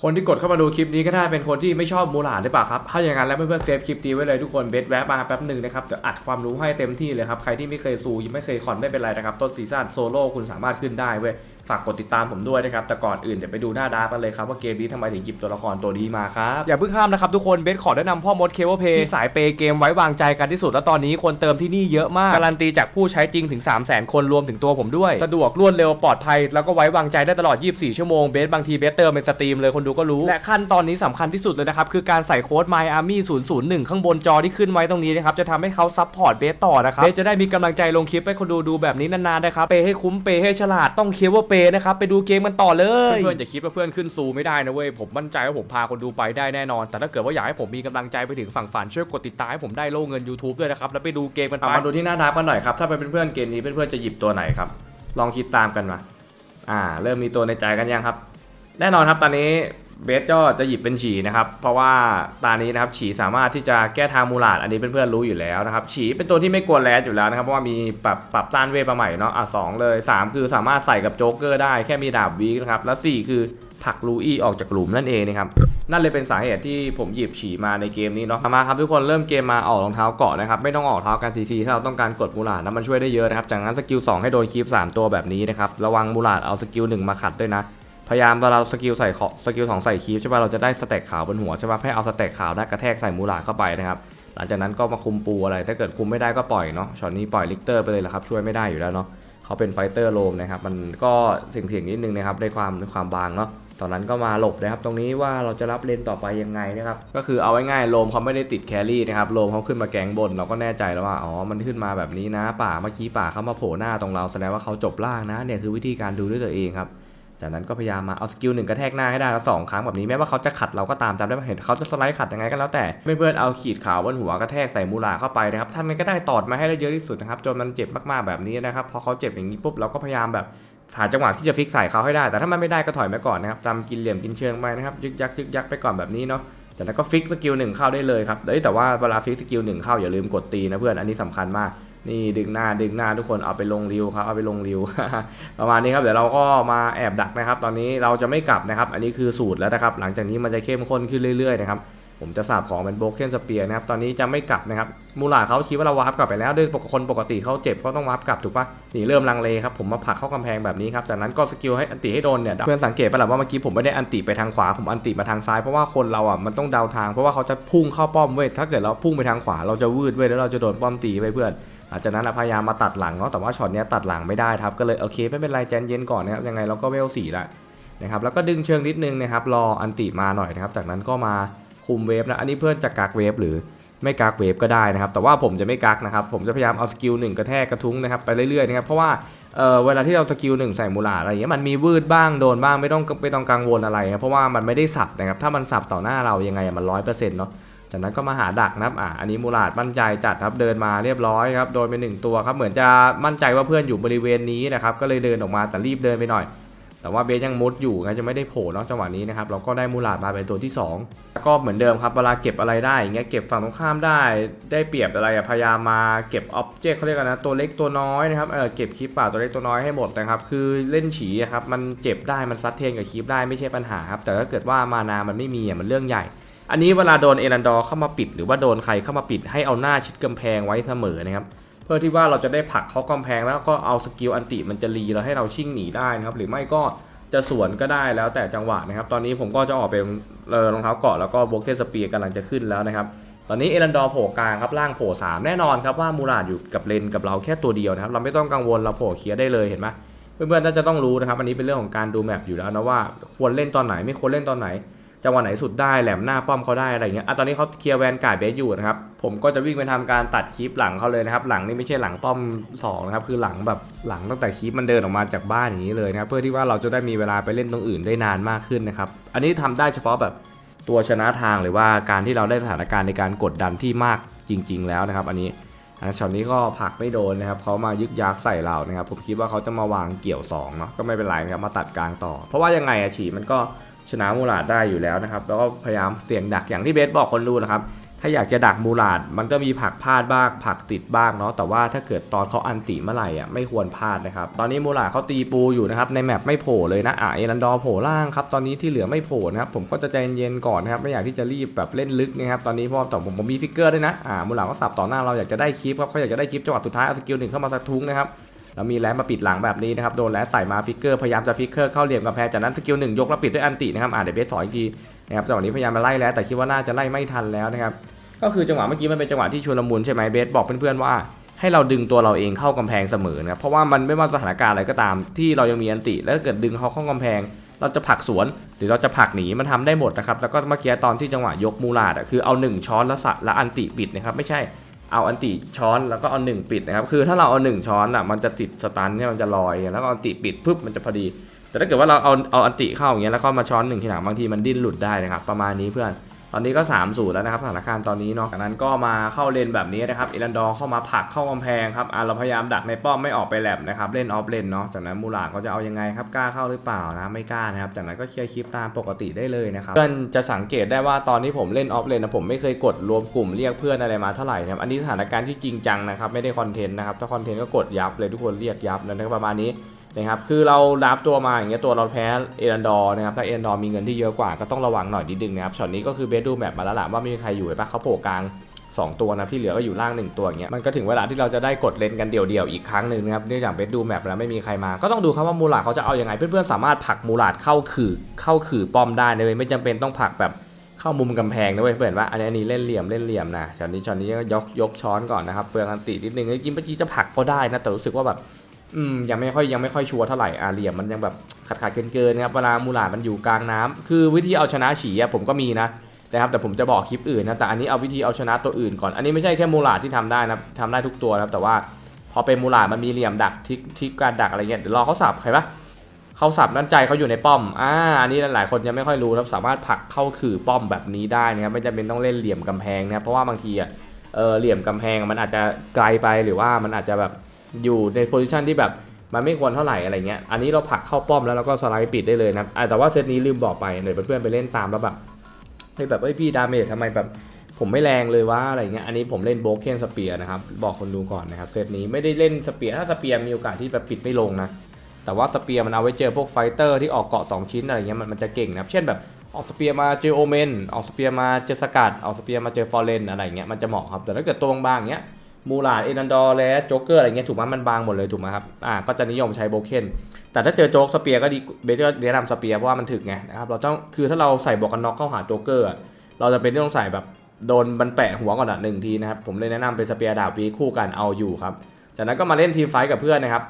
คนที่กดเข้ามาดูคลิปนี้ก็น่าเป็นคนที่ไม่ชอบมูหลาดหรือเปล่าครับ ถ้าอย่างนั้นแล้วเพื่อนๆเซฟคลิปนี้ไว้เลยทุกคนเบสแวะมาแป๊บหนึ่งนะครับจะอัดความรู้ให้เต็มที่เลยครับ ใครที่ไม่เคยซูยังไม่เคยคอนไม่เป็นไรนะครับ ต้นซีซั่นโซโล่คุณสามารถขึ้นได้เว้ย ฝากกดติดตามผมด้วยนะครับ แต่ก่อนอื่นเดี๋ยวไปดูหน้าดาร์กกันเลยครับว่าเกมนี้ทำไมถึงหยิบตัวละครตัวนี้มาครับ อย่าเพิ่งข้ามนะครับทุกคนเบสขอแนะนำพ่อมดเคเบิลเพย์ที่สายเปย์เกมไว้วางใจกันที่สุด แล้วตอนนี้คนเติมที่นี่เยอะมาก การันตีจากผู้ใช้จริงถึง 3 0 0 0 0 0 คนรวมถึงตัวผมด้วย สะดวกรวดเร็วปลอดภัยแล้วก็ไว้วางใจได้ตลอด 24 ชั่วโมงเบสบางทีเบสเติมเป็นสตรีมเลยคนดูก็รู้และขั้นตอนนี้สำคัญที่สุดเลยนะครับคือการใส่โค้ด My Army 001 ข้างบนจอที่ขึ้นไว้ตรงนี้นะครับจะทำให้เขาซัพพอร์ตเบสต่อนะครับเบสจะได้มีกำลังใจลงคลิปให้คนดูดูแบบนี้นานๆนะครับเปย์ให้คุ้มเปย์ให้ฉลาดต้องเคเบิลเปย์นะครับไปดูเกมกันต่อเลย เพื่อนๆจะคิดว่าเพื่อนขึ้นซูไม่ได้นะเว้ยผมมั่นใจว่าผมพาคนดูไปได้แน่นอน แต่ถ้าเกิดว่าอยากให้ผมมีกำลังใจไปถึงฝั่งฝันช่วยกดติดตามให้ผมได้โล่เงิน YouTube ด้วยนะครับแล้วไปดูเกมกันไป มาดูที่หน้าดับกันหน่อยครับถ้าเป็นเพื่อนๆเกมนี้เพื่อนๆจะหยิบตัวไหนครับ ลองคิดตามกันมาอ่า เริ่มมีตัวในใจกันยังครับ แน่นอนครับตอนนี้ เบสก็จะหยิบเป็นฉีนะครับ เพราะว่าตานี้นะครับฉีสามารถที่จะแก้ทางมูลาดอันนี้เพื่อนๆรู้อยู่แล้วนะครับฉีเป็นตัวที่ไม่กลัวแรดอยู่แล้วนะครับเพราะว่ามีปรับปรับต้านเวทมาใหม่เนาะอะสองเลยสามคือสามารถใส่กับโจ๊กเกอร์ได้แค่มีดาบวีนะครับแล้วสี่คือผลักลูอี้ออกจากหลุมนั่นเองนะครับนั่นเลยเป็นสาเหตุที่ผมหยิบฉีมาในเกมนี้เนาะมาครับทุกคนเริ่มเกมมาออกรองเท้าเกาะนะครับไม่ต้องออกเท้ากันซีซีถ้าเราต้องการกดมูลาดนะมันช่วยได้เยอะนะครับจากนั้นสกิล2ให้โดนคีฟ3ตัวแบบนี้นะครับระวังมูลาดเอาสกิล1มาขัดด้วยนะ พยายามเวลาเราสกิลใส่ขอสกิลสองใส่คีฟใช่ป่ะเราจะได้สเต็กขาวบนหัวใช่ป่ะให้เอาสเต็กขาวได้กระแทกใส่มูลาเข้าไปนะครับหลังจากนั้นก็มาคุมปูอะไรถ้าเกิดคุมไม่ได้ก็ปล่อยเนาะช็อตนี้ปล่อยลิกเตอร์ไปเลยละครับช่วยไม่ได้อยู่แล้วเนาะเขาเป็นไฟเตอร์โลมนะครับมันก็เสี่ยงๆนิดนึงนะครับในความในความบางเนาะตอนนั้นก็มาหลบนะครับตรงนี้ว่าเราจะรับเลนต่อไปยังไงนะครับก็คือเอาง่ายๆโลมเขาไม่ได้ติดแครี่นะครับโลมเขาขึ้นมาแกงบนเราก็แน่ใจแล้วว่าอ๋อมันขึ้นมาแบบนี้นะป่าเมื่อกี้ป่าเขามาโผล่หน้าตรงเราแสดงว่าเขาจบล่างนะเนี่ยคือวิธีการดูด้วยตัวเองครับ จากนั้นก็พยายามมาเอาสกิลหนึ่งกระแทกหน้าให้ได้แล้วสองครั้งแบบนี้แม้ว่าเขาจะขัดเราก็ตามจำได้ไหมเห็นเขาจะสไลด์ขัดยังไงก็แล้วแต่เพื่อนๆเอาขีดขาวบนหัวกระแทกใส่มูลาเข้าไปนะครับทำยังก็ได้ตอดมาให้ได้เยอะที่สุดนะครับจนมันเจ็บมากๆแบบนี้นะครับพอเขาเจ็บอย่างนี้ปุ๊บเราก็พยายามแบบหาจังหวะที่จะฟิกใส่เขาให้ได้แต่ถ้ามันไม่ได้ก็ถอยมาก่อนนะครับตามกินเหลี่ยมกินเชิงไปนะครับยึกยักยึกยักไปก่อนแบบนี้เนาะจากนั้นก็ฟิกสกิลหนึ่งเข้าได้เลยครับเอ้ยแต่ว่าเวลาฟิกสกิลหนึ่งเข้าอย่าลืมกดตีนะเพื่อนอันนี้สำคัญมาก นี่ดึงหน้าดึงหน้าทุกคนเอาไปลงริวครับเอาไปลงริว ประมาณนี้ครับเดี๋ยวเราก็มาแอบดักนะครับ ตอนนี้เราจะไม่กลับนะครับ อันนี้คือสูตรแล้วนะครับ หลังจากนี้มันจะเข้มข้นขึ้นเรื่อยๆนะครับผมจะสาบของเป็นโบเกนสเปียร์นะครับตอนนี้จะไม่กลับนะครับมูลาเขาคิดว่าเราวาร์ปกลับไปแล้วด้วยปกคนปกติเขาเจ็บเขาต้องวาร์ปกลับถูกปะนี่เริ่มลังเลครับผมมาผลักเข้ากำแพงแบบนี้ครับจากนั้นก็สกิลให้อันติให้โดนเนี่ยเพื่อนสังเกตไปหรือว่าเมื่อกี้ผมไม่ได้อันติไปทางขวาผมอันติมาทางซ้ายเพราะว่าคนเราอะมันต้องเดาทางเพราะว่าเขาจะพุ่งเข้าป้อมเว้ยถ้าเกิดเราพุ่งไปทางขวาเราจะวืดเว้ยแล้วเราจะโดนป้อมตีไปเพื่อน หลังจากนั้นพยายามมาตัดหลังเนาะแต่ว่าช็อตเนี้ยตัดหลังไม่ได้ครับก็เลยโอเคไม่เป็นไรใจเย็นก่อนนะครับยังไงเราก็เวลสี่ละนะครับแล้วก็ดึงเชิงนิดนึงนะครับรออันติมาหน่อยนะครับจากนั้นก็มาคุมเวฟนะอันนี้เพื่อนจะกักเวฟหรือไม่กักเวฟก็ได้นะครับแต่ว่าผมจะไม่กักนะครับผมจะพยายามเอาสกิลหนึ่งกระแทกกระทุ้งนะครับไปเรื่อยๆนะครับเพราะว่าเออเวลาที่เราสกิลหนึ่งใส่มูลาอะไรอย่างเงี้ยมันมีวืดบ้างโดนบ้างไม่ต้องไม่ต้องกังวลอะไรนะเพราะว่ามันไม่ได้สับนะครับถ้ามันสับต่อหน้าเรายังไงอะมันร้อยเปอร์เซ็นต์เนาะ จากนั้นก็มาหาดักนะครับอ่าอันนี้มูลาดมั่นใจจัดครับเดินมาเรียบร้อยครับโดนไปหนึ่งตัวครับเหมือนจะมั่นใจว่าเพื่อนอยู่บริเวณนี้นะครับก็เลยเดินออกมาแต่รีบเดินไปหน่อย แต่ว่าเบสยังมุดอยู่งั้นจะไม่ได้โผล่นาะจังหวะนี้นะครับเราก็ได้มูลาดมาเป็นตัวที่ 2 แล้วก็เหมือนเดิมครับเวลาเก็บอะไรได้อย่างเงี้ยเก็บฝั่งตรงข้ามได้ ได้เปรียบอะไรพยายามมาเก็บอ็อบเจกต์เขาเรียกกันนะตัวเล็กตัวน้อยนะครับเออเก็บคลิปป่าตัวเล็กตัวน้อยให้หมดนะครับคือเล่นฉีครับมันเจ็บได้มันซัดเทนกับคลิปได้ไม่ใช่ปัญหาครับแต่ถ้าเกิดว่ามานามันไม่มีอะมันเรื่องใหญ่ อันนี้เวลาโดนเอรันดอร์เข้ามาปิด หรือว่าโดนใครเข้ามาปิดให้เอาหน้าชิดกำแพงไว้เสมอนะครับเพื่อที่ว่าเราจะได้ผลักเขากำแพงแล้วก็เอาสกิลอันติมันจะรีแล้วให้เราชิ่งหนีได้นะครับหรือไม่ก็จะสวนก็ได้แล้วแต่จังหวะนะครับ ตอนนี้ผมก็จะออกเป็นรองเท้าเกาะแล้วก็โบเกสเปียร์กำลังจะขึ้นแล้วนะครับตอนนี้เอรันดอร์โผล่กลางครับล่างโผล่สามแน่นอนครับว่ามูราดอยู่กับเลนกับเราแค่ตัวเดียวนะครับ เราไม่ต้องกังวลเราโผล่เคลียร์ได้เลยเห็นไหมเพื่อนๆน่าจะต้องรู้นะครับ อันนี้เป็นเรื่องของการดูแมปอยู่แล้วนะว่าควรเล่นตอนไหนไม่ควรเล่นตอนไหน จังหวะไหนสุดได้แหลมหน้าป้อมเขาได้อะไรอย่างเงี้ยอะตอนนี้เขาเคลียร์แวนการ์ดเบสอยู่นะครับ ผมก็จะวิ่งไปทำการตัดคลิปหลังเขาเลยนะครับ หลังนี่ไม่ใช่หลังป้อม2นะครับ คือหลังแบบหลังตั้งแต่คลิปมันเดินออกมาจากบ้านอย่างนี้เลยนะครับ เพื่อที่ว่าเราจะได้มีเวลาไปเล่นตรงอื่นได้นานมากขึ้นนะครับ อันนี้ทำได้เฉพาะแบบตัวชนะทางหรือว่าการที่เราได้สถานการณ์ในการกดดันที่มากจริง ๆ แล้วนะครับ อันนี้อะช็อตนี้ก็ผักไม่โดนนะครับเขามายึกยักใส่เรานะครับ ผมคิดว่าเขาจะมาวางเกี่ยวสองเนาะก็ไม่เป็นไรนะครับมาตัดกลางต่อ เพราะว่ายังไงอะฉีมันก็ ชนะมูลาดได้อยู่แล้วนะครับแล้วก็พยายามเสี่ยงดักอย่างที่เบสบอกคนดูนะครับ ถ้าอยากจะดักมูลาดมันก็มีผักพลาดบ้างผักติดบ้างเนาะแต่ว่าถ้าเกิดตอนเขาอันติเมื่อไหร่อะไม่ควรพลาดนะครับตอนนี้มูลาดเขาตีปูอยู่นะครับในแมปไม่โผล่เลยนะอะเอรันดอร์โผล่ล่างครับตอนนี้ที่เหลือไม่โผล่นะครับผมก็จะใจเย็นๆก่อนนะครับไม่อยากที่จะรีบแบบเล่นลึกนะครับตอนนี้เพราะว่าแต่ผมผมมีฟิกเกอร์ด้วยนะอ่ามูลาดก็สับต่อหน้าเราอยากจะได้คลิปครับเขาอยากจะได้คลิปจังหวะสุดท้ายเอาสกิลหนึ่งเข้ามาสะทุ้งนะครับ แล้วมีแลนมาปิดหลังแบบนี้นะครับโดนแลนใส่มาฟิกเกอร์พยายามจะฟิกเกอร์เข้าเหลี่ยมกำแพงจากนั้นสกิลหนึ่งยกแล้วปิดด้วยอันตินะครับอ่าเดี๋ยวเบสสองอีกทีนะครับจังหวะนี้พยายามมาไล่แล้วแต่คิดว่าน่าจะไล่ไม่ทันแล้วนะครับก็คือจังหวะเมื่อกี้มันเป็นจังหวะที่ชุลมุนใช่ไหมเบสบอกเพื่อนๆว่าให้เราดึงตัวเราเองเข้ากำแพงเสมอนะครับเพราะว่ามันไม่ว่าสถานการณ์อะไรก็ตาม ที่เรายังมีอันติแล้วถ้าเกิดดึงเขาเข้ากำแพง เราจะผักสวน หรือเราจะผักหนีมันทำได้หมดนะครับแล้วก็เมื่อกี้ตอนที่จังหวะยกมูลาดคือเอาหนึ่งช้อนแล้วสะแล้วอันติปิดนะครับไม่ใช่ เอาอันติช้อนแล้วก็เอาหนึ่งปิดนะครับ คือถ้าเราเอาหนึ่งช้อนอะมันจะติดสตันเนี่ยมันจะลอยแล้วก็เอาอันติปิดปุ๊บมันจะพอดี แต่ถ้าเกิดว่าเราเอาเอาอันติเข้าอย่างเงี้ยแล้วก็มาช้อนหนึ่งทีหลังบางทีมันดิ้นหลุดได้นะครับ ประมาณนี้เพื่อน ตอนนี้ก็3ามสูแล้วนะครับสถานการณ์ตอนนี้เนาะจากนั้นก็มาเข้าเลนแบบนี้นะครับเอรันดอร์เข้ามาผลักเข้ากำแพงครับอะเราพยายามดักในป้อมไม่ออกไปแลบนะครับเล่นออฟเลนเนาะจากนั้นมูลาก็จะเอายังไงครับกล้าเข้าหรือเปล่านะไม่กล้านะครับจากนั้นก็เคลียร์คลิปตามปกติได้เลยนะครับเพื่อนจะสังเกตได้ว่าตอนที่ผมเล่นออฟเลนนะผมไม่เคยกดรวมกลุ่มเรียกเพื่อนอะไรมาเท่าไหร่นะครับอันนี้สถานการณ์ที่จริงจังนะครับไม่ได้คอนเทนต์นะครับถ้าคอนเทนต์ก็กดยับเลยทุกคนเรียกยับนะครับประมาณนี้ นะครับคือเรารับตัวมาอย่างเงี้ยตัวเราแพ้เอรันดอร์นะครับถ้าเอรันดอร์มีเงินที่เยอะกว่าก็ต้องระวังหน่อยนิดนึงนะครับช็อตนี้ก็คือเบสดูแมปมาแล้วล่ะว่าไม่มีใครอยู่ปะเขาโผล่กลาง2 ตัวนะที่เหลือก็อยู่ล่าง 1 ตัวอย่างเงี้ยมันก็ถึงเวลาที่เราจะได้กดเลนกันเดี่ยวๆอีกครั้งหนึ่งนะครับเนื่องจากเบสดูแมปแล้วไม่มีใครมา ก็ต้องดูครับว่ามูลาดเขาจะเอาอยังไง เพื่อนๆสามารถผลักมูลาดเข้าขื่อเข้าขื่อป้อมได้นะเว้ยไม่จำเป็นต้องผลักแบบเข้ามุมกำแพงนะเว้ยเพื่อนว่าอันนี้อันนี้เล่นเหลี่ยมเล่นเหลี่ยมนะช็อตนี้ช็อตนี้ก็ยกยกช้อนก่อนนะครับเปลืองอันตินิดนึงจริงๆเมื่อกี้จะผลักก็ได้นะแต่รู้สึกว่าแบบ อืมยังไม่ค่อยยังไม่ค่อยชัวร์เท่าไหร่อาเหลี่ยมมันยังแบบขาดขาดเกินเกินๆนะครับเวลามูหลาดมันอยู่กลางน้ำคือวิธีเอาชนะฉีอะผมก็มีนะนะครับแต่ผมจะบอกคลิปอื่นนะแต่อันนี้เอาวิธีเอาชนะตัวอื่นก่อนอันนี้ไม่ใช่แค่มูหลาดที่ทำได้นะทำได้ทุกตัวนะแต่ว่าพอเป็นมูหลาดมันมีเหลี่ยมดักทิกทิกการดักอะไรเงี้ยเดี๋ยวรอเขาสับใครปะเขาสับนั่นใจเขาอยู่ในป้อมอ่าอันนี้หลายคนยังไม่ค่อยรู้นะครับสามารถผลักเข้าขื่อป้อมแบบนี้ได้นะครับไม่จำเป็นต้องเล่นเหลี่ยมกำแพงนะครับเพราะว่าบางทีอะเออเหลี่ยมกำแพงมันอาจจะไกลไปหรือว่ามันอาจจะแบบ อยู่ในโพซิชันที่แบบมันไม่ควรเท่าไหร่อะไรเงี้ย อันนี้เราผลักเข้าป้อมแล้วเราก็สไลด์ปิดได้เลยนะแต่ว่าเซตนี้ลืมบอกไปเดี๋ยวเพื่อนๆไปเล่นตามแล้วแบบเฮ้ยแบบเอ้ยพี่ดาเมจทำไมแบบผมไม่แรงเลยว่าอะไรเงี้ย อันนี้ผมเล่นโบกเคนสเปียร์นะครับ บอกคนดูก่อนนะครับ เซตนี้ไม่ได้เล่นสเปียร์ถ้าสเปียร์มีโอกาสที่แบบปิดไม่ลงนะ แต่ว่าสเปียร์มันเอาไว้เจอพวกไฟเตอร์ที่ออกเกาะ2ชิ้นอะไรเงี้ยมันมันจะเก่งนะครับเช่นแบบออกสเปียร์มาเจอโอเมนออกสเปียร์มาเจอสกัดออกสเปียร์มาเจอฟอร์เรนอะไรเงี้ยมันจะเหมาะครับแต่ถ้าเกิดตัวบางๆเงี้ย มูลาดเอรันดอร์และโจ๊กเกอร์อะไรเงี้ยถูกไหมมันบางหมดเลยถูกไหมครับอ่าก็จะนิยมใช้โบเคนแต่ถ้าเจอโจ๊กสเปียร์ก็ดีเบสก็แนะนำสเปียร์เพราะว่ามันถึกไงนะครับเราต้องคือถ้าเราใส่บวกกันน็อกเข้าหาโจ๊กเกอร์เราจะเป็นที่ต้องใส่แบบโดนมันแปะหัวก่อนอะหนึ่งทีนะครับผมเลยแนะนำเป็นสเปียร์ดาบวีคู่กันเอาอยู่ครับจากนั้นก็มาเล่นทีมไฟกับเพื่อนนะครับ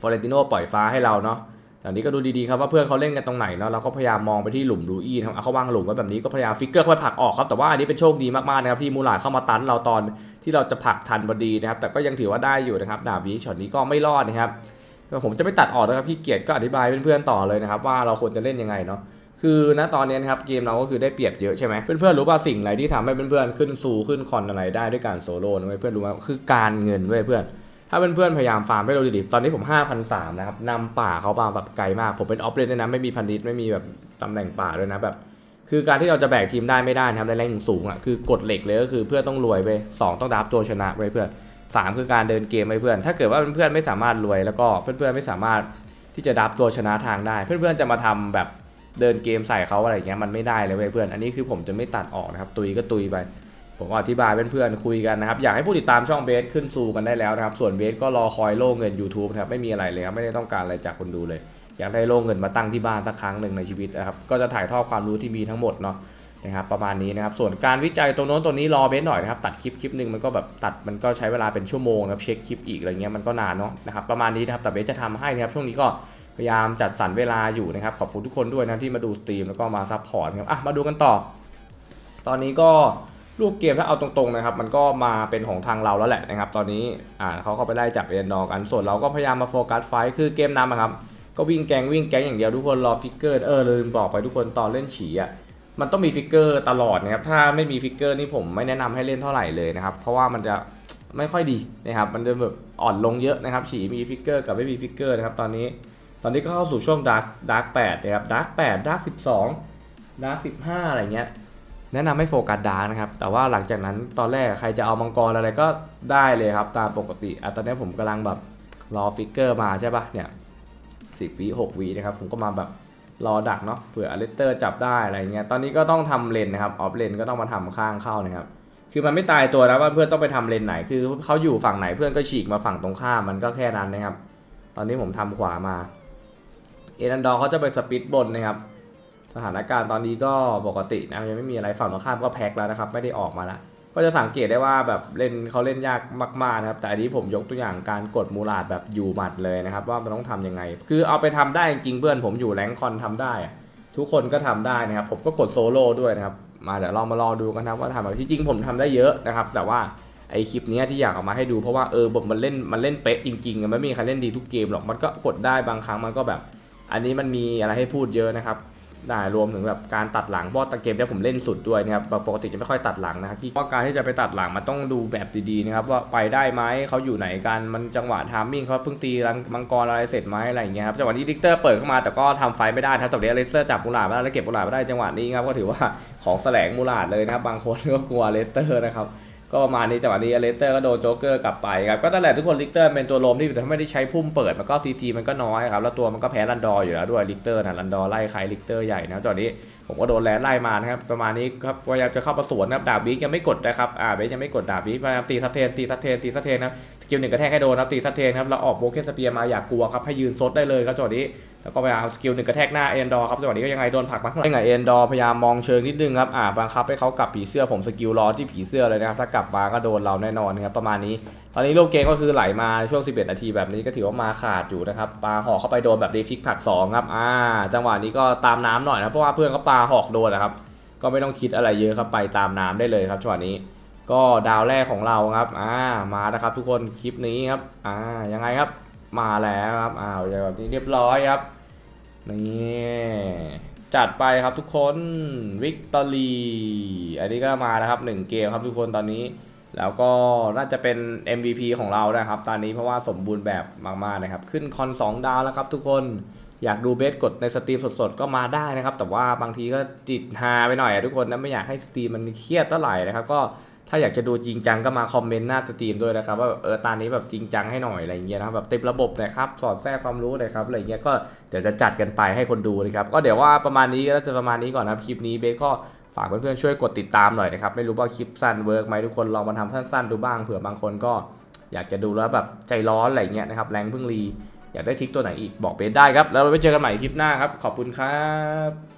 ฟอเรนติโนปล่อยฟ้าให้เราเนาะ จากนี้ก็ดูดีๆครับว่าเพื่อนเขาเล่นกันตรงไหนเนาะเราก็พยายามมองไปที่หลุมลูอี้นะครับเอาเขาวางหลุมไว้แบบนี้ก็พยายามฟิกเกอร์เข้าไปผลักออกครับแต่ว่าอันนี้เป็นโชคดีมากๆนะครับที่มูลาเข้ามาตันเราตอนที่เราจะผลักทันพอดีนะครับแต่ก็ยังถือว่าได้อยู่นะครับดาบนี้ช็อตนี้ก็ไม่รอดนะครับผมจะไม่ตัดออกนะครับพี่เกียรติก็อธิบายเพื่อนๆต่อเลยนะครับว่าเราควรจะเล่นยังไงเนาะคือณตอนนี้นะครับเกมเราก็คือได้เปรียบเยอะใช่ไหมเพื่อนๆรู้ป่ะสิ่งอะไรที่ทำให้เพื่อนๆขึ้นซูขึ้นคอนอะไรได้ด้วยการโซโล่นะเว้ยเพื่อนรู้ไหมคือการเงินเว้ยเพื่อน ถ้าเพื่อนๆพยายามฟาร์มให้เราดีๆตอนนี้ผม5,003นะครับนำป่าเขามาแบบไกลมาก ผมเป็นออฟเลนด้วยนะไม่มีพันดิตไม่มีแบบตำแหน่งป่าด้วยนะแบบ คือการที่เราจะแบกทีมได้ไม่ได้นะครับในแรงสูงอะคือกฎเหล็กเลยก็คือเพื่อนต้องรวยไปสองต้องดับตัวชนะไว้เพื่อนสามคือการเดินเกมไว้เพื่อน ถ้าเกิดว่าเพื่อนๆไม่สามารถรวยแล้วก็เพื่อนๆไม่สามารถที่จะดับตัวชนะทางได้ เพื่อนๆจะมาทำแบบเดินเกมใส่เขาอะไรอย่างเงี้ยมันไม่ได้เลยเว้ยเพื่อน อันนี้คือผมจะไม่ตัดออกนะครับ ตุยก็ตุยไป ผมก็อธิบายเพื่อนๆคุยกันนะครับ อยากให้ผู้ติดตามช่องเบสขึ้นซูกันได้แล้วนะครับ ส่วนเบสก็รอคอยโล่เงิน YouTube นะครับไม่มีอะไรเลยครับไม่ได้ต้องการอะไรจากคนดูเลย อยากได้โล่เงินมาตั้งที่บ้านสักครั้งหนึ่งในชีวิตนะครับก็จะถ่ายทอดความรู้ที่มีทั้งหมดเนาะนะครับประมาณนี้นะครับส่วนการวิจัยตรงโน้นตัวนี้รอเบสหน่อยนะครับตัดคลิปคลิปหนึ่งมันก็แบบตัดมันก็ใช้เวลาเป็นชั่วโมงนะครับเช็คคลิปอีกอะไรเงี้ยมันก็นานเนาะนะครับประมาณนี้นะครับแต่เบสจะทำให้นะครับช่วงนี้ก็พยายามจัดสรรเวลาอยู่นะครับขอบคุณทุกคนด้วยนะที่มาดูสตรีมแล้วก็มาซัพพอร์ตครับอะมาดูกันต่อ ตอนนี้ก็ รูปเกมถ้าเอาตรงๆนะครับ มันก็มาเป็นของทางเราแล้วแหละนะครับ ตอนนี้อ่าเขาก็ไปไล่จับเอ็นดอกันส่วนเราก็พยายามมาโฟกัสไฟท์คือเกมนำอะครับก็วิ่งแกงวิ่งแกงอย่างเดียวทุกคนรอฟิกเกอร์เออลืมบอกไปทุกคนตอนเล่นฉีอะมันต้องมีฟิกเกอร์ตลอดนะครับถ้าไม่มีฟิกเกอร์นี่ผมไม่แนะนำให้เล่นเท่าไหร่เลยนะครับเพราะว่ามันจะไม่ค่อยดีนะครับมันจะแบบอ่อนลงเยอะนะครับฉีมีฟิกเกอร์กับไม่มีฟิกเกอร์นะครับตอนนี้ตอนนี้ก็เข้าสู่ช่วงดาร์กดาร์กแปดนะครับดาร์กแปดดาร์กสิบสองดาร์กสิบห้าอะไรเงี้ย แนะนำให้โฟกัสดาร์กนะครับ แต่ว่าหลังจากนั้นตอนแรกใครจะเอามังกรอะไรก็ได้เลยครับ ตามปกติอะตอนนี้ผมกำลังแบบรอฟิกเกอร์มาใช่ปะเนี่ยสิบวิหกวินะครับ ผมก็มาแบบรอดักเนาะเผื่ออเลสเตอร์จับได้อะไรเงี้ยตอนนี้ก็ต้องทำเลนนะครับออฟเลนก็ต้องมาทำข้างเข้านะครับคือมันไม่ตายตัวนะว่าเพื่อนต้องไปทำเลนไหน คือเขาอยู่ฝั่งไหนเพื่อนก็ฉีกมาฝั่งตรงข้ามมันก็แค่นั้นนะครับ ตอนนี้ผมทำขวามา เอรันดอร์เขาจะไปสปิดบนนะครับ สถานการณ์ตอนนี้ก็ปกตินะยังไม่มีอะไรฝั่งตรงข้ามก็แพ็คแล้วนะครับ ไม่ได้ออกมาล้วก็จะสังเกตได้ว่าแบบเล่นเขาเล่นยากมากๆนะครับ แต่อันนี้ผมยกตัวอย่างการกดมูลาดแบบอยู่หมัดเลยนะครับ ว่ามันต้องทำยังไง คือเอาไปทำได้จริงเพื่อนผมอยู่แรงค์คอนทำได้ ทุกคนก็ทำได้นะครับ ผมก็กดโซโล่ด้วยนะครับ มาเดี๋ยวเรามารอดูกันนะว่าทำอะไรที่จริงผมทำได้เยอะนะครับ แต่ว่าไอคลิปนี้ที่อยากเอามาให้ดูเพราะว่าเออบทมันเล่นมันเล่นเป๊ะจริงๆมันไม่มีใครเล่นดีทุกเกมหรอกมันก็กดได้บางครั้งมันก็แบบ อันนี้มันมีอะไรให้พูดเยอะนะครับ ได้รวมถึงแบบการตัดหลังเพราะตะเกมเนี่ยผมเล่นสุดด้วยนะครับปกติจะไม่ค่อยตัดหลังนะครับที่ว่าการที่จะไปตัดหลังมันต้องดูแบบดีๆนะครับว่าไปได้ไหมเขาอยู่ไหนกันมันจังหวะทามมิ่งเขาเพิ่งตีรังมังกรอะไรเสร็จไหมอะไรอย่างเงี้ยครับจังหวะนี้ดิกเตอร์เปิดเข้ามาแต่ก็ทำไฟไม่ได้ครับแต่เดี๋ยวเลสเตอร์จับมูลาดไม่ได้แล้วเก็บมูลาดไม่ได้จังหวะนี้ครับก็ถือว่าของแสลงมูลาดเลยนะครับบางคนก็กลัวเลสเตอร์นะครับ ก็ประมาณนี้จังหวะนี้เลสเตอร์ก็โดนโจ๊กเกอร์กลับไปครับก็นั่นแหละทุกคนลิกเตอร์เป็นตัวลมที่ถ้าไม่ได้ใช้พุ่มเปิดมันก็ซีซีมันก็น้อยครับแล้วตัวมันก็แพ้รันดอร์อยู่แล้วด้วยลิกเตอร์นะรันดอร์ไล่ใครลิกเตอร์ใหญ่นะจังหวะนี้ผมก็โดนแลนไล่มานะครับประมาณนี้ครับพยายามจะเข้าประสวนนะครับดาบบิ๊กยังไม่กดนะครับอ่าเบสยังไม่กดดาบบิ๊กพยายามตีซัดเทนตีซัดเทนตีซัดเทนนะครับสกิลหนึ่งกระแทกให้โดนนะครับตีซัดเทนครับแล้วออกโบเกสเปียมาอยากกลัวครับให้ยืนซดได้เลยครับจังหวะนี้ แล้วก็พยายามสกิลหนึ่งกระแทกหน้าเอ็นดอร์ครับจังหวะนี้ก็ยังไงโดนผลักมาข้างหลังยังไงเอ็นดอร์พยายามมองเชิงนิดนึงครับอ่าบังคับให้เขากลับผีเสื้อผมสกิลรอที่ผีเสื้อเลยนะครับถ้ากลับมาก็โดนเราแน่นอนครับประมาณนี้ ตอนนี้ลูกเกมก็คือไหลมาช่วง 11 นาทีแบบนี้ก็ถือว่ามาขาดอยู่นะครับปลาหอกเข้าไปโดนแบบรีฟิกผัก2ครับอ่าจังหวะนี้ก็ตามน้ำหน่อยนะเพราะว่าเพื่อนเขาปาหอกโดนนะครับก็ไม่ต้องคิดอะไรเยอะครับไปตามน้ำได้เลยครับจังหวะนี้ก็ดาวแรกของเราครับอ่ามานะครับทุกคนคลิปนี้ครับอ่ายังไงครับ มาแล้วครับอ้าวอย่างแบบนี้เรียบร้อยครับนี่จัดไปครับทุกคนวิกตอรีอันนี้ก็มานะครับ 1 เกมครับทุกคนตอนนี้ แล้วก็น่าจะเป็น MVP ของเรานะครับ ตอนนี้เพราะว่าสมบูรณ์แบบมากๆนะครับ ขึ้นคอน 2 ดาวแล้วครับทุกคนอยากดูเบสกดในสตรีมสดๆ ก็มาได้นะครับ แต่ว่าบางทีก็จิตฮาไปหน่อยทุกคนนะไม่อยากให้สตรีมมันเครียดเท่าไหร่นะครับก็ ถ้าอยากจะดูจริงจังก็มาคอมเมนต์หน้าสตรีมด้วยนะครับว่าแบบเออตอนนี้แบบจริงจังให้หน่อยอะไรอย่างเงี้ยนะแบบเต็มระบบเลยครับสอดแทรกความรู้เลยครับอะไรเงี้ยก็เดี๋ยวจะจัดกันไปให้คนดูนะครับก็เดี๋ยวว่าประมาณนี้ก็จะประมาณนี้ก่อนนะครับคลิปนี้เบสก็ฝากเพื่อนๆช่วยกดติดตามหน่อยนะครับไม่รู้ว่าคลิปสั้นเวิร์กไหมทุกคนลองมาทำสั้นๆดูบ้างเผื่อบางคนก็อยากจะดูแล้วแบบใจร้อนอะไรเงี้ยนะครับแรงพึ่งรีอยากได้ทิกตัวไหนอีกบอกเบสได้ครับแล้วเราไปเจอกันใหม่คลิปหน้าครับขอบคุณครับ